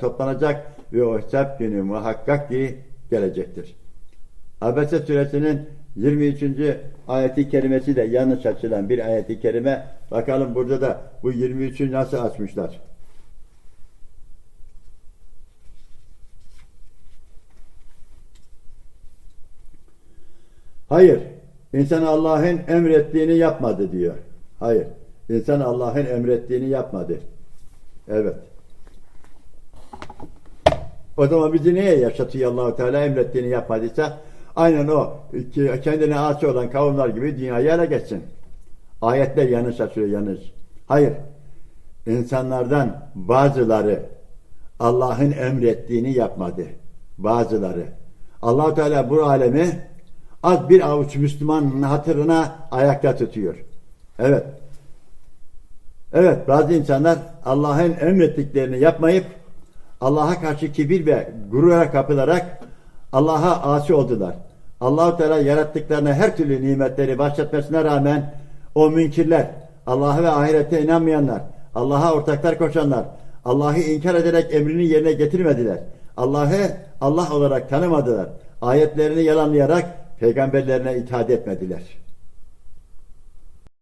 toplanacak ve o hesap günü muhakkak ki gelecektir. Abese suresinin 23. ayeti kerimesi de yanlış açılan bir ayeti kerime. Bakalım burada da bu 23'ü nasıl açmışlar? Hayır. İnsan Allah'ın emrettiğini yapmadı diyor. Hayır. İnsan Allah'ın emrettiğini yapmadı. Evet. O zaman bizi niye yaşatıyor Allahu Teala emrettiğini yapmadıysa aynen o kendine asi olan kavimler gibi dünyayı ele geçsin. Ayetler yanlış açıyor yanlış. Hayır. İnsanlardan bazıları Allah'ın emrettiğini yapmadı. Bazıları. Allahu Teala bu alemi az bir avuç Müslümanın hatırına ayakta tutuyor. Evet. Evet bazı insanlar Allah'ın emrettiklerini yapmayıp Allah'a karşı kibir ve gurura kapılarak Allah'a asi oldular. Allahu Teala yarattıklarına her türlü nimetleri bahşetmesine rağmen o münkirler, Allah'a ve ahirete inanmayanlar, Allah'a ortaklar koşanlar, Allah'ı inkar ederek emrini yerine getirmediler. Allah'ı Allah olarak tanımadılar. Ayetlerini yalanlayarak peygamberlerine itaat etmediler.